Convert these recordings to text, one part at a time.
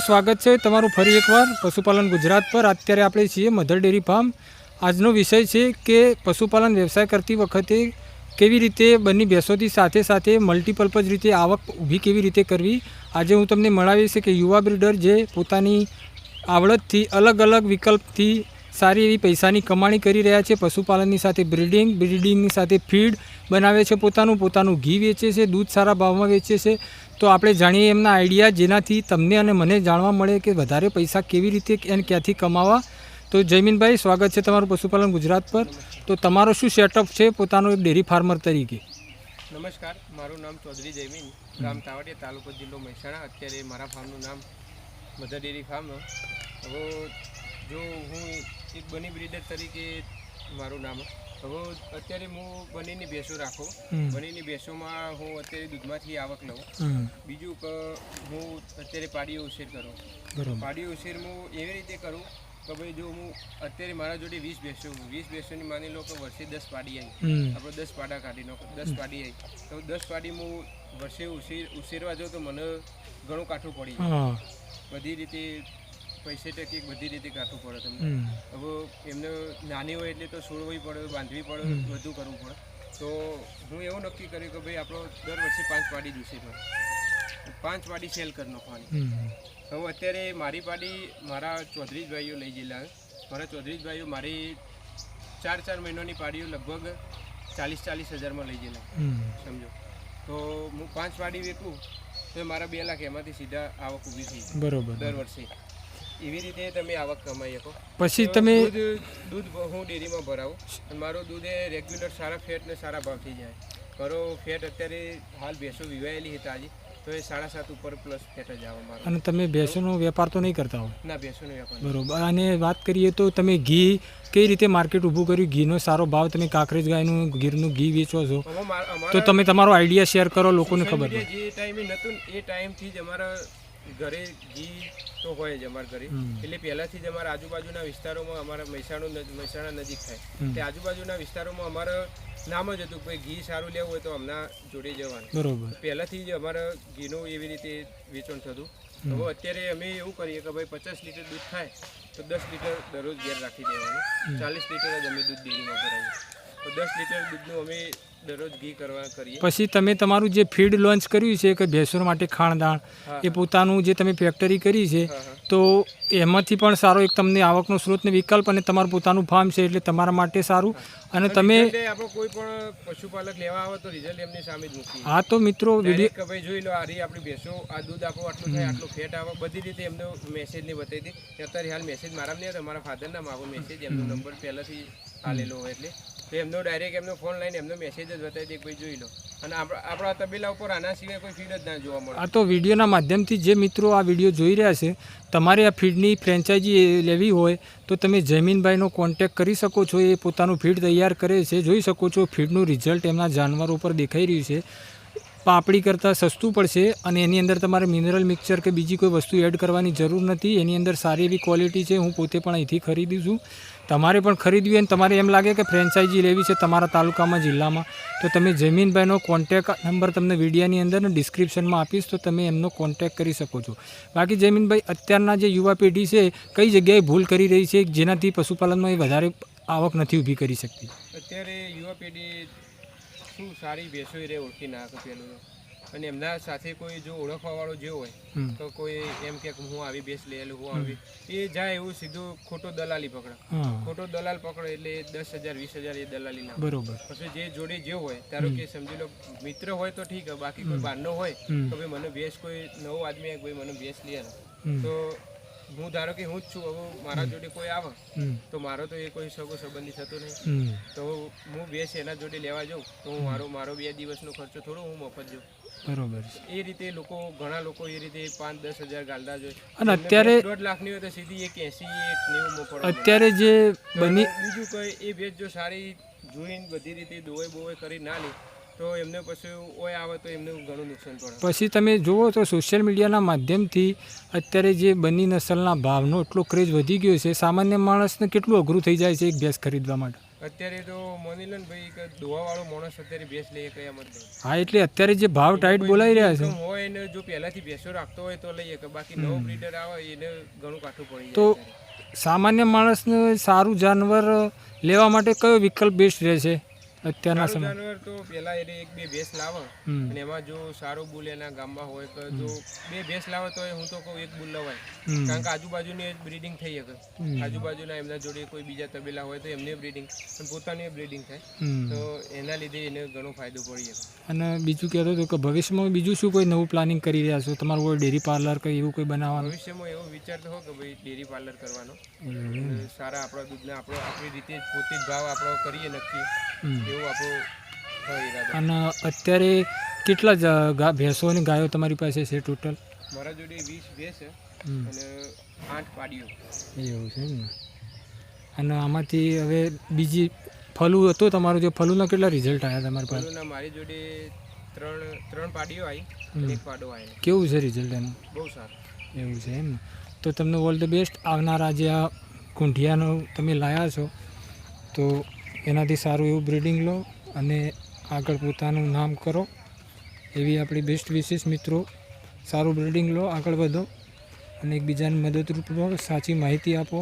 સ્વાગત છે તમારું ફરી એકવાર પશુપાલન ગુજરાત પર. અત્યારે આપણે છીએ મધર ડેરી ફાર્મ. આજનો વિષય છે કે પશુપાલન વ્યવસાય કરતી વખતે કેવી રીતે બંને ભેંસોથી સાથે સાથે મલ્ટીપર્પઝ રીતે આવક ઊભી કેવી રીતે કરવી? આજે હું તમને મળાવીશ કે યુવા બ્રિડર જે પોતાની આવડતથી અલગ અલગ વિકલ્પથી સારી એવી પૈસાની કમાણી કરી રહ્યા છે, પશુપાલનની સાથે બ્રિડિંગ બ્રિડિંગની સાથે ફીડ બનાવે છે, પોતાનું પોતાનું ઘી વેચે છે, દૂધ સારા ભાવમાં વેચે છે. તો આપણે જાણીએ એમના આઈડિયા જેનાથી તમને અને મને જાણવા મળે કે વધારે પૈસા કેવી રીતે અને ક્યાંથી કમાવા. તો જયમીનભાઈ, સ્વાગત છે તમારું પશુપાલન ગુજરાત પર. તો તમારો શું સેટઅપ છે પોતાનો એક ડેરી ફાર્મર તરીકે? નમસ્કાર, મારું નામ ચૌધરી જયમીન, ગામ તાવડિયા તાલુકો જિલ્લો મહેસાણા. અત્યારે મારા ફાર્મનું નામ મધર ડેરી ફાર્મ. જો હું એક બની બ્રીડર તરીકે મારું નામ હવે અત્યારે હું બનીની ભેંસો રાખું. બનીની ભેંસોમાં હું અત્યારે દૂધમાંથી આવક લઉં. બીજું કે હું અત્યારે પાડીઓ ઉછેર કરું. પાડીઓ પાડી ઉછેર હું એવી રીતે કરું કે ભાઈ જો હું અત્યારે મારા જોડે વીસ ભેંસો વીસ ભેંસોની માની લો કે વર્ષે દસ પાડી આવી આપણે દસ પાડા કાઢી નાખો દસ પાડી આવી તો દસ પાડી હું વર્ષે ઉછેર ઉછેરવા જાઉં તો મને ઘણું કાઠું પડી જાય. બધી રીતે પૈસે ટકી બધી રીતે કાઢવું પડે તમને. હવે એમને નાની હોય એટલે તો છોડવી પડે બાંધવી પડે બધું કરવું પડે. તો હું એવું નક્કી કર્યું કે ભાઈ આપણો દર વર્ષે પાંચ પાડી દિવસે પડે પાંચ પાડી સેલ કરી નાખવાની. હવે અત્યારે મારી પાડી મારા ચૌધરી ભાઈઓ લઈ ગયેલા મારા ચૌધરી ભાઈઓ મારી ચાર ચાર મહિનાની પાડીઓ લગભગ ચાલીસ ચાલીસ હજારમાં લઈ ગયેલા. સમજો? તો હું પાંચ પાડી વેચું તો મારા બે લાખ એમાંથી સીધા આવક ઊભી થઈ બરોબર. દર વર્ષે. એવી રીતે તમે આવક કમાઈ શકો. પછી તમે દૂધ હું ડેરીમાં ભરાવું. અને મારું દૂધ એ રેગ્યુલર સારા ફેટ ને સારા ભાવથી જાય. કરો ફેટ અત્યારે હાલ ભેંસો વિવાયેલી હતી તાજી તો એ સાડા સાત ઉપર પ્લસ ફેટ જ આવે મારો. અને તમે ભેંસોનો વેપાર તો નહીં કરતા હો? ના ભેંસોનો વેપાર બરોબર. અને વાત કરીએ તો તમે ઘી કઈ રીતે માર્કેટ ઊભું કર્યું? ઘીનો સારો ભાવ તમે કાંકરેજ ગાયનું ગીરનું ઘી વેચો છો. તો તમે તમારો આઈડિયા શેર કરો લોકોને ખબર જે ટાઈમે નહોતું એ ટાઈમથી જ અમારા ઘરે ઘી તો હોય જ અમારા ઘરે. એટલે પહેલાથી જ અમારા આજુબાજુના વિસ્તારોમાં અમારા મહેસાણું મહેસાણા નજીક થાય. તે આજુબાજુના વિસ્તારોમાં અમારે નામ જ હતું કે ઘી સારું લેવું હોય તો અમના જોડે જવાનું. બરોબર. પહેલાંથી જ અમારે ઘીનું એવી રીતે વેચાણ થતું. હવે અત્યારે અમે એવું કરીએ કે ભાઈ પચાસ લીટર દૂધ થાય તો દસ લીટર દરરોજ ઘેર રાખી દેવાનું. ચાલીસ લીટર જ અમે દૂધ ડેરીમાં ભરાઈએ. તો દસ લીટર દૂધનું અમે દરરોજ ઘી કરવા કરીએ. પછી તમે તમારું જે ફીડ લોન્ચ કર્યું છે કે ભેંસો માટે ખાણદાણ એ પોતાનું જે તમે ફેક્ટરી કરી છે તો એમાંથી પણ સારો એક તમને આવકનો સ્ત્રોત વિકલ્પ અને તમારું પોતાનું ફાર્મ છે એટલે તમારા માટે સારું. અને તમે આપણો કોઈ પણ પશુપાલક લેવા આવે તો રિઝલ્ટ એમની સામે જ હા તો મિત્રો વીડિયો કે ભાઈ જોઈ લો આ રી આપણી ભેંસો આ દૂધ આપણું આટલું થાય આટલું ફેટ આવે. બધી રીતે એમનો મેસેજ ને બતાવી દી. અત્યારે હાલ મેસેજ મારા નહીં હતા મારા ફાધરના મારો મેસેજ એમનો નંબર પહેલાથી આલેલો હોય એટલે. તો એમનો ડાયરેક્ટ એમનો ફોન લઈને એમનો મેસેજ જ બતાવી દે કે ભાઈ જોઈ લો. અને આપણા તબેલા ઉપર આના સિવાય કોઈ ફીડ જ ના જોવા મળે. આ તો વિડીયોના માધ્યમથી જે મિત્રો આ વીડિયો જોઈ રહ્યા છે, તમારે આ ફીડની ફ્રેન્ચાઇઝી લેવી હોય, તો તમે જમીનભાઈનો કોન્ટેક કરી શકો છો, એ પોતાનું ફીડ તૈયાર કરે છે. જોઈ શકો છો, ફીડનું રિઝલ્ટ એમના જાનવર ઉપર દેખાઈ રહ્યું છે. પાપડી કરતાં સસ્તું પડશે અને એની અંદર તમારે મિનરલ મિક્સર કે બીજી કોઈ વસ્તુ એડ કરવાની જરૂર નથી. એની અંદર સારી એવી ક્વોલિટી છે. હું પોતે પણ અહીંથી ખરીદું છું. તમારે પણ ખરીદવી અને તમારે એમ લાગે કે ફ્રેન્ચાઇઝી લેવી છે તમારા તાલુકામાં, જિલ્લામાં. તો તમે જમીનભાઈનો કોન્ટેક નંબર તમને વિડીયાની અંદર ડિસ્ક્રિપ્શનમાં આપીશ તો તમે એમનો કોન્ટેક કરી શકો છો. બાકી જમીનભાઈ અત્યારના જે યુવા પેઢી છે, કઈ જગ્યાએ ભૂલ કરી રહી છે? જેનાથી પશુપાલનમાં એ વધારે આવક નથી ઊભી કરી શકતી? અત્યારે યુવા પેઢી શું સારી ભેંસો રે ઓળખી નાખે પેલું અને એમના સાથે કોઈ જો ઓળખવાવાળો જે હોય તો કોઈ એમ કે હું આવી બેસ લેલું હું આવી એ જાય એવું સીધું ખોટો દલાલી પકડે. ખોટો દલાલ પકડે એટલે દસ હજાર વીસ હજાર એ દલાલી ના બરોબર. પછી જે જોડે જે હોય તારો કે સમજી લો મિત્ર હોય તો ઠીક બાકી કોઈ બહારનો હોય તો ભાઈ મને ભેસ કોઈ નવો આદમી ભાઈ મને ભેસ લે તો હું ધારો કે હું જ છું હવે મારા જોડે કોઈ આવે તો મારો તો એ કોઈ સગો સંબંધી થતો નહીં. તો હું બે એના જોડે લેવા જાઉં તો હું મારો મારો બે દિવસનો ખર્ચો થોડો હું મફત જાઉં. બરોબર એ રીતે લોકો ઘણા લોકો એ રીતે પાંચ દસ હજાર ગાલડા જોઈએ અને અત્યારે- દોઢ લાખની હોય તો સીધી એક એસી એક નેવું અત્યારે જે બની બીજું કોઈ એ ભેંસ જો સારી જોઈને બધી રીતે દોવાઈ બોવાઈ કરી ના લે તો એમને પછી ઓય આવે તો એમને ઘણું નુકસાન પડે. પછી તમે જુઓ તો સોશિયલ મીડિયાના માધ્યમથી અત્યારે જે બની નસલના ભાવનો એટલો ક્રેઝ વધી ગયો છે. સામાન્ય માણસને કેટલું અઘરું થઈ જાય છે એક ભેંસ ખરીદવા માટે? અત્યારે તો માની લો ને ભાઈ કે દોવાવાળો માણસ અત્યારે ભેંસ લઈએ કયા મત હા એટલે અત્યારે જે ભાવ ટાઈટ બોલાઈ રહ્યા છે. હોય એને જો પહેલાથી ભેંસો રાખતો હોય તો લઈએ કે બાકી નવો બ્રીડર આવે એને ઘણું કાઠું પડી જાય તો સામાન્ય માણસને સારું જાનવર લેવા માટે કયો વિકલ્પ બેસ્ટ રહેશે? અત્યારના સમય. જાનવર તો પહેલા એને એક બે ભેંસ લાવે. અને એમાં જો સારો બુલ એના ગામમાં હોય તો જો બે ભેંસ લાવે તો હું તો કહું એક બુલ લવાય. કારણ કે આજુબાજુની બ્રીડિંગ થઈ શકે. આજુબાજુના એમના જોડે કોઈ બીજા તબેલા હોય તો એમની બ્રીડિંગ પણ પોતાની બ્રીડિંગ થાય. તો એના લીધે એને ઘણો ફાયદો પડી શકે. અને બીજું કહેતો હતો કે ભવિષ્યમાં બીજું શું કોઈ નવું પ્લાનિંગ કરી રહ્યા છો? તમારું કોઈ ડેરી પાર્લર કંઈ એવું કોઈ બનાવવાનું? ભવિષ્યમાં એવો વિચાર તો હો કે ભાઈ ડેરી પાર્લર કરવાનો. સારા આપણા દૂધને આપણો આપણી રીતે પોતે જ ભાવ આપણો કરીએ નક્કી. એવું આપણો અને અત્યારે કેટલા ભેંસો અને ગાયો તમારી પાસે છે ટોટલ? મારા જોડે વીસ ભેંસ છે અને આઠ પાડીઓ. એવું છે એમ ને અને આમાંથી હવે બીજી ફલું હતો તમારું જે ફલુના કેટલા રિઝલ્ટ આવ્યા તમારી પાસે? મારી જોડે ત્રણ ત્રણ પાડીઓ આવી. એક પાડો આવ્યો કેવું છે રિઝલ્ટ એનું? બહુ સારું. એવું છે એમ ને. તો તમને ઓલ ધ બેસ્ટ આવનારા જે આ કુંઠિયાનો તમે લાયા છો તો એનાથી સારું એવું બ્રિડિંગ લો અને આગળ પોતાનું નામ કરો. એવી આપણી બેસ્ટ વિશેષ મિત્રો. સારું બ્રિડિંગ લો, આગળ વધો અને એકબીજાને મદદરૂપ રહો, સાચી માહિતી આપો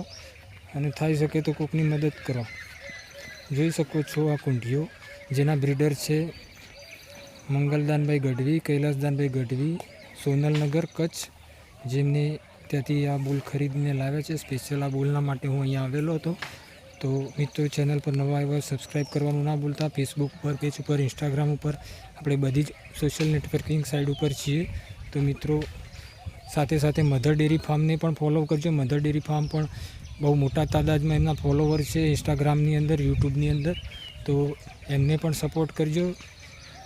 અને થઈ શકે તો કોકની મદદ કરો. જોઈ શકો છો આ કુંઢીઓ, જેના બ્રીડર છે મંગલદાનભાઈ ગઢવી, કૈલાસદાનભાઈ ગઢવી, સોનલનગર, કચ્છ, જેમને ત્યાંથી આ બુલ ખરીદીને લાવ્યા છે. સ્પેશિયલ આ બુલના માટે હું અહીંયા આવેલો હતો. તો મિત્રો, ચેનલ પર નવા આવ્યા સબસ્ક્રાઈબ કરવાનું ના ભૂલતા. ફેસબુક ઉપર પેજ ઉપર ઇન્સ્ટાગ્રામ ઉપર. આપણે બધી જ સોશિયલ નેટવર્કિંગ સાઇટ ઉપર છીએ. તો મિત્રો, સાથે સાથે મધર ડેરી ફાર્મને પણ ફોલો કરજો. મધર ડેરી ફાર્મ પણ બહુ મોટા તાદાદમાં એમના ફોલોવર છે ઇન્સ્ટાગ્રામની અંદર યુટ્યુબની અંદર. તો એમને પણ સપોર્ટ કરજો.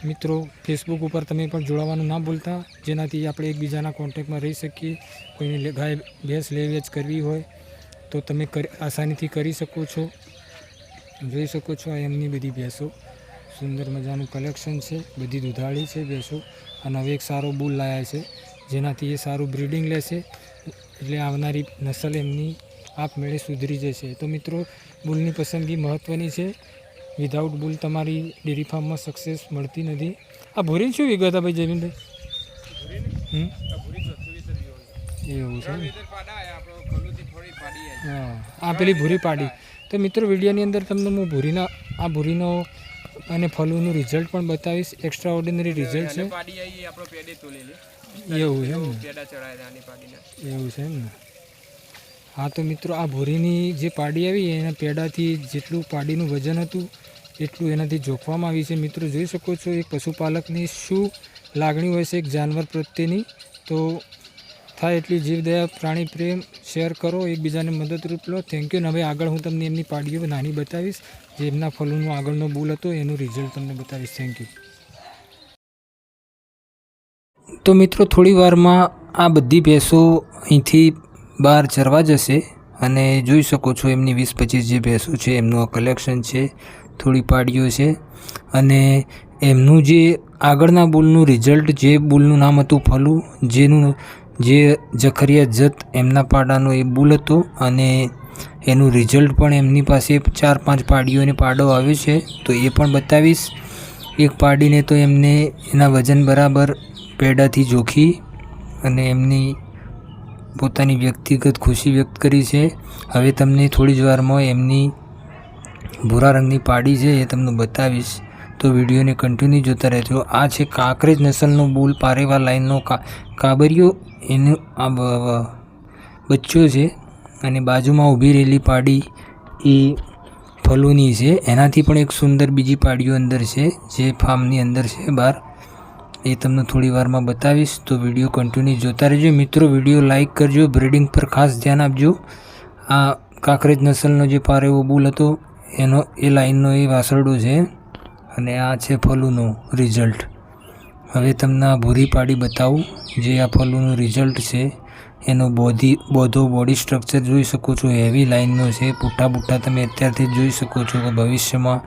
મિત્રો ફેસબુક ઉપર તમે પણ જોડાવાનું ના ભૂલતા. જેનાથી આપણે એકબીજાના કોન્ટેક્ટમાં રહી શકીએ. કોઈને ગાય ભેંસ લે વેચ કરવી હોય તો તમે આસાનીથી કરી શકો છો. જોઈ શકો છો આ એમની બધી ભેંસો. સુંદર મજાનું કલેક્શન છે. બધી દુધાળી છે ભેંસો. અને હવે એક સારો બુલ લાયા છે. જેનાથી એ સારું બ્રીડિંગ લેશે. એટલે આવનારી નસલ એમની આપમેળે સુધરી જશે. તો મિત્રો બુલની પસંદગી મહત્ત્વની છે. વિધાઉટ બુલ તમારી ડેરી ફાર્મમાં સક્સેસ મળતી નથી. આ ભૂરી શું વિગત ભાઈ જમીનભાઈ એવું છે ત્રણ ને? લીટર પાડા આવ્યા આપણો ખલુથી થોડી પાડી આવી હા આ પેલી ભૂરી પાડી. તો મિત્રો વિડીયોની અંદર તમને હું ભૂરીના આ ભૂરીનો અને ફલુનું રિઝલ્ટ પણ બતાવીશ. એક્સ્ટ્રા ઓર્ડિનરી રિઝલ્ટ છે. એવું છે એવું છે એમ ને? હા તો મિત્રો આ ભૂરીની જે પાડી આવી એના પેડાથી જેટલું પાડીનું વજન હતું એટલું એનાથી જોખવામાં આવી છે. મિત્રો જોઈ શકો છો એક પશુપાલકની શું લાગણી હોય છે એક જાનવર પ્રત્યેની? તો થાય એટલી જીવદયા પ્રાણી પ્રેમ શેર કરો, એકબીજાને મદદરૂપ લો. થેન્ક યુ ને હવે આગળ હું તમને એમની પાડીઓ નાની બતાવીશ, જે એમના ફલોનો આગળનો બુલ હતો, એનું રિઝલ્ટ તમને બતાવીશ. થેન્ક યુ તો મિત્રો, થોડી વારમાં આ બધી ભેંસો અહીંથી બહાર ચરવા જશે અને જોઈ શકો છો એમની વીસ પચીસ જે ભેંસો છે, એમનું આ કલેક્શન છે, થોડી પાડીઓ છે. અને એમનું જે આગળના બુલનું રિઝલ્ટ જે બુલનું નામ હતું ફલું, જેનું જે જખરિયા જત એમના પાડાનો એ બુલ હતો અને એનું રિઝલ્ટ પણ એમની પાસે ચાર પાંચ પાડીઓને પાડો આવ્યો છે, તો એ પણ બતાવીશ. એક પાડીને તો એમને એના વજન બરાબર પેડાથી જોખી અને એમની પોતાની વ્યક્તિગત ખુશી વ્યક્ત કરી છે. હવે તમને થોડી જ વારમાં એમની ભૂરા રંગની પાડી છે એ તમને બતાવીશ. તો વિડીયોને કન્ટિન્યુ જોતા રહેજો. આ છે કાંકરેજ નસલનો બુલ પારેવા લાઈનનો કા, કાબરિયો એનું આ બચ્ચો છે અને બાજુમાં ઊભી રહેલી પાડી એ ફલુની છે. એનાથી પણ એક સુંદર બીજી પાડીઓ અંદર છે, જે ફાર્મની અંદર છે બહાર. એ તમને થોડી વારમાં બતાવીશ, તો વીડિયો કન્ટિન્યુ જોતા રહેજો. મિત્રો, વીડિયો લાઇક કરજો બ્રીડિંગ પર ખાસ ધ્યાન આપજો. આ કાંકરેજ નસલનો જે પારેવો બુલ હતો, એનો, એ લાઈનનો એ વાસરડો છે અને આ છે ફલુનું રિઝલ્ટ હવે તમને આ ભૂરી પાડી બતાવું, જે આ ફલુનું રિઝલ્ટ છે. એનો બોધી, બોધો બોડી સ્ટ્રક્ચર જોઈ શકો છો. હેવી લાઇનનો છે. પુઠ્ઠા પુઠ્ઠા તમે અત્યારથી જોઈ શકો છો કે ભવિષ્યમાં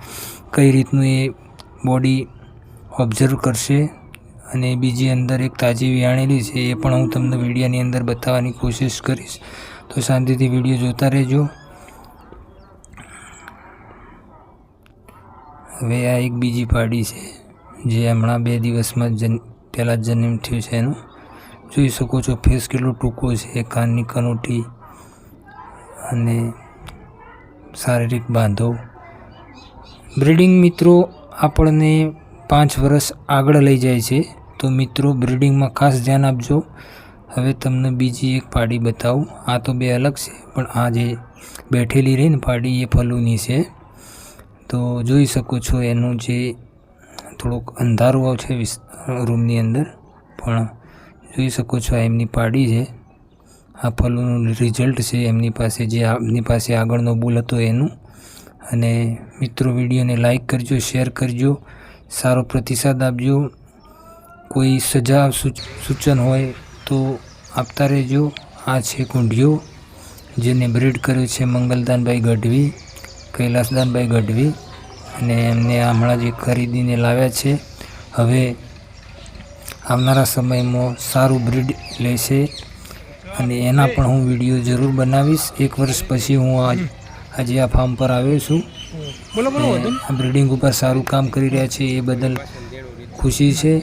કઈ રીતનું એ બોડી ઓબ્ઝર્વ કરશે. અને બીજી અંદર એક તાજી વિયાણેલી છે, એ પણ હું તમને વિડીયાની અંદર બતાવવાની કોશિશ કરીશ. તો શાંતિથી વીડિયો જોતા રહેજો. હવે આ એક બીજી પાડી છે. જે હમણાં બે દિવસમાં જન, પહેલાં જન્મ થયું છે એનું. જોઈ શકો છો, ફેસ કેટલો ટૂંકો છે, કાનની કનોટી અને શારીરિક બાંધો. બ્રિડિંગ મિત્રો, આપણને પાંચ વર્ષ આગળ લઈ જાય છે. તો મિત્રો, બ્રિડિંગમાં ખાસ ધ્યાન આપજો. હવે તમને બીજી એક પાડી બતાવું. આ તો બે અલગ છે, પણ આ જે બેઠેલી રહીને પાડી, એ ફલુની છે. તો જોઈ શકો છો, એનું જે થોડુંક અંધારું છે રૂમની અંદર. પણ જોઈ શકો છો આ એમની પાડી છે. આ ફલોનું રિઝલ્ટ છે એમની પાસે, જે એમની પાસે આગળનો બુલ હતો એનું. અને મિત્રો, વિડીયોને લાઈક કરજો, શેર કરજો, સારો પ્રતિસાદ આપજો. કોઈ સજા સૂચ- સૂચન હોય તો આપતા રહેજો. આ છે કુંઢિયો જેને બ્રીડ કર્યો છે મંગલદાનભાઈ ગઢવી, કૈલાસદાનભાઈ ગઢવી. અને એમને હમણાં જે ખરીદીને લાવ્યા છે. હવે આવનારા સમયમાં સારું બ્રીડ લેશે અને એના પણ હું વીડિયો જરૂર બનાવીશ. એક વર્ષ પછી હું આજ આજે આ ફાર્મ પર આવ્યો છું. આ બ્રિડિંગ ઉપર સારું કામ કરી રહ્યા છે એ બદલ ખુશી છે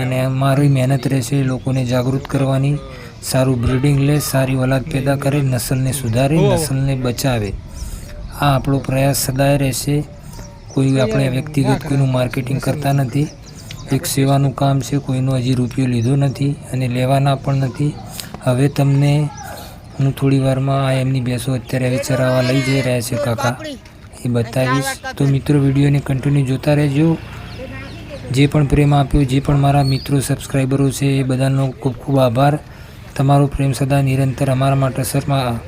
અને મારી મહેનત રહેશે લોકોને જાગૃત કરવાની. સારું બ્રિડિંગ લે સારી ઓલાદ પેદા કરે નસલને સુધારે નસલને બચાવે. આ આપણો પ્રયાસ સદાય રહેશે. કોઈ આપણે વ્યક્તિગત કોઈનું માર્કેટિંગ કરતા નથી. એક સેવાનું કામ છે કોઈનો હજી રૂપિયો લીધો નથી અને લેવાના પણ નથી. હવે તમને હું થોડી વારમાં આ એમની બેસો અત્યારે હવે ચરાવવા લઈ જઈ રહ્યા છે કાકા. એ બતાવીશ. તો મિત્રો વિડીયોને કન્ટિન્યુ જોતા રહેજો. જે પણ પ્રેમ આપ્યો જે પણ મારા મિત્રો સબસ્ક્રાઈબરો છે એ બધાનો ખૂબ ખૂબ આભાર. તમારો પ્રેમ સદા નિરંતર અમારા માટે સરમાં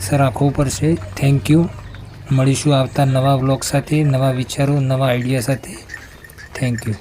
સર આંખો પર છે. થેન્ક યુ મળીશું આવતા નવા વ્લોગ સાથે નવા વિચારો નવા આઈડિયા સાથે. Thank you